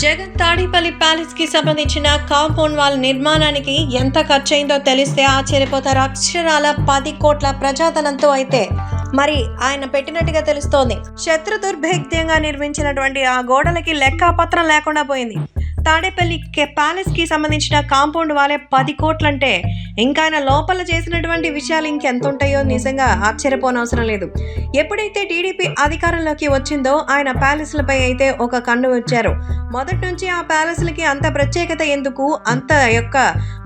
జగన్ తాడేపల్లి ప్యాలెస్కి సంబంధించిన compound wall నిర్మాణానికి ఎంత ఖర్చయిందో తెలిస్తే ఆశ్చర్యపోతారు అక్షరాల పది కోట్ల ప్రజాధనంతో అయితే. మరి ఆయన పెట్టినట్టుగా తెలుస్తోంది. శత్రు దుర్భేద్యంగా నిర్మించినటువంటి ఆ గోడలకి లెక్కాపత్రం లేకుండా పోయింది. తాడేపల్లి ప్యాలెస్కి సంబంధించిన కాంపౌండ్ వాలే పది కోట్లంటే ఇంకా ఆయన లోపల చేసినటువంటి విషయాలు ఇంకెంత ఉంటాయో నిజంగా ఆశ్చర్యపోనవసరం లేదు. ఎప్పుడైతే టీడీపీ అధికారంలోకి వచ్చిందో ఆయన ప్యాలెస్లపై అయితే ఒక కన్ను వచ్చారు. మొదటి నుంచి ఆ ప్యాలెస్లకి అంత ప్రత్యేకత ఎందుకు? అంత యొక్క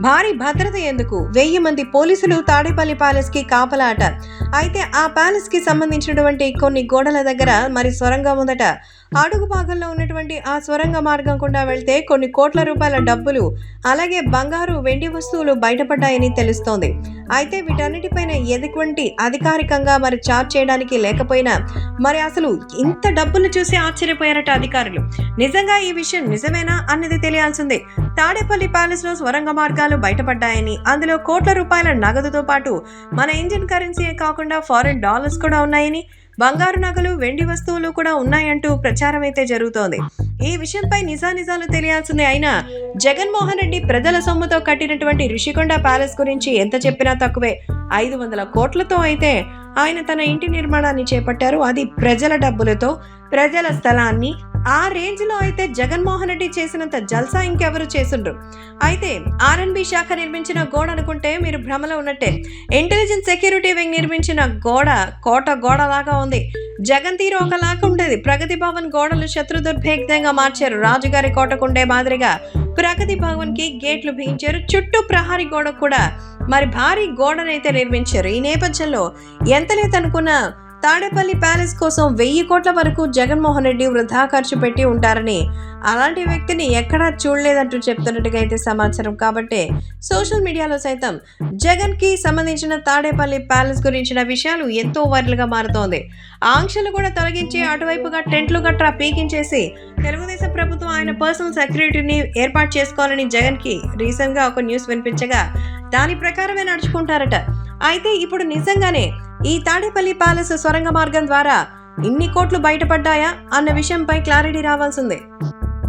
భారీ భద్రత ఎందుకు? వెయ్యి మంది పోలీసులు తాడేపల్లి ప్యాలెస్కి కాపలాట. అయితే ఆ ప్యాలెస్కి సంబంధించినటువంటి కొన్ని గోడల దగ్గర మరి సొరంగం ఉందట అడుగు భాగంలో ఉన్నటువంటి ఆ సొరంగ మార్గం గుండా వెళ్తే కొన్ని కోట్ల రూపాయల డబ్బులు అలాగే బంగారు వెండి వస్తువులు బయటపడ్డాయని తెలుస్తోంది. అయితే వీటన్నిటిపైన ఎటువంటి అధికారికంగా మరి చార్జ్ చేయడానికి లేకపోయినా మరి అసలు ఇంత డబ్బులు చూసి ఆశ్చర్యపోయారట అధికారులు. నిజంగా ఈ విషయం నిజమేనా అన్నది తెలియాల్సిందే. తాడేపల్లి ప్యాలెస్లో స్వరంగ మార్గాలు బయటపడ్డాయని అందులో కోట్ల రూపాయల నగదుతో పాటు మన ఇండియన్ కరెన్సీ కాకుండా ఫారెన్ డాలర్స్ కూడా ఉన్నాయని బంగారు నగలు వెండి వస్తువులు కూడా ఉన్నాయంటూ ప్రచారం అయితే జరుగుతోంది. ఈ విషయంపై నిజానిజాలు తెలియాల్సిందే. అయినా జగన్మోహన్ రెడ్డి ప్రజల సొమ్ముతో కట్టినటువంటి రిషికొండ ప్యాలెస్ గురించి ఎంత చెప్పినా తక్కువే. ఐదు వందల కోట్లతో అయితే ఆయన తన ఇంటి నిర్మాణాన్ని చేపట్టారు. అది ప్రజల డబ్బులతో ప్రజల స్థలాన్ని ఆ రేంజ్లో అయితే జగన్మోహన్ రెడ్డి చేసినంత జల్సా ఇంకెవరు చేసిండ్రు? అయితే ఆర్ఎన్బి శాఖ నిర్మించిన గోడ అనుకుంటే మీరు భ్రమలో ఉన్నట్టే. ఇంటెలిజెన్స్ సెక్యూరిటీ వింగ్ నిర్మించిన గోడ కోట గోడ లాగా ఉంది. జగన్ తీరు ఒకలాగా ఉండేది. ప్రగతి భవన్ గోడలు శత్రు దుర్భేద్యంగా మార్చారు. రాజుగారి కోటకుండే మాదిరిగా ప్రగతి భవన్కి గేట్లు బిగించారు. చుట్టూ ప్రహారీ గోడ కూడా మరి భారీ గోడనైతే నిర్మించారు. ఈ నేపథ్యంలో ఎంత లేదనుకున్న తాడేపల్లి ప్యాలెస్ కోసం వెయ్యి కోట్ల వరకు జగన్మోహన్ రెడ్డి వృధా ఖర్చు పెట్టి ఉంటారని అలాంటి వ్యక్తిని ఎక్కడా చూడలేదంటూ చెప్తున్నట్టుగా అయితే సమాచారం. కాబట్టి సోషల్ మీడియాలో సైతం జగన్కి సంబంధించిన తాడేపల్లి ప్యాలెస్ గురించిన విషయాలు ఎంతో వైరల్గా మారుతోంది. ఆంక్షలు కూడా తొలగించి అటువైపుగా టెంట్లు గట్రా పీకించేసి తెలుగుదేశం ప్రభుత్వం ఆయన పర్సనల్ సెక్యూరిటీని ఏర్పాటు చేసుకోవాలని జగన్కి రీసెంట్గా ఒక న్యూస్ వినిపించగా దాని ప్రకారమే నడుచుకుంటారట. అయితే ఇప్పుడు నిజంగానే ఈ తాడేపల్లి ప్యాలెస్ సొరంగ మార్గం ద్వారా ఇన్ని కోట్లు బయటపడ్డాయా అన్న విషయంపై క్లారిటీ రావాల్సిందే.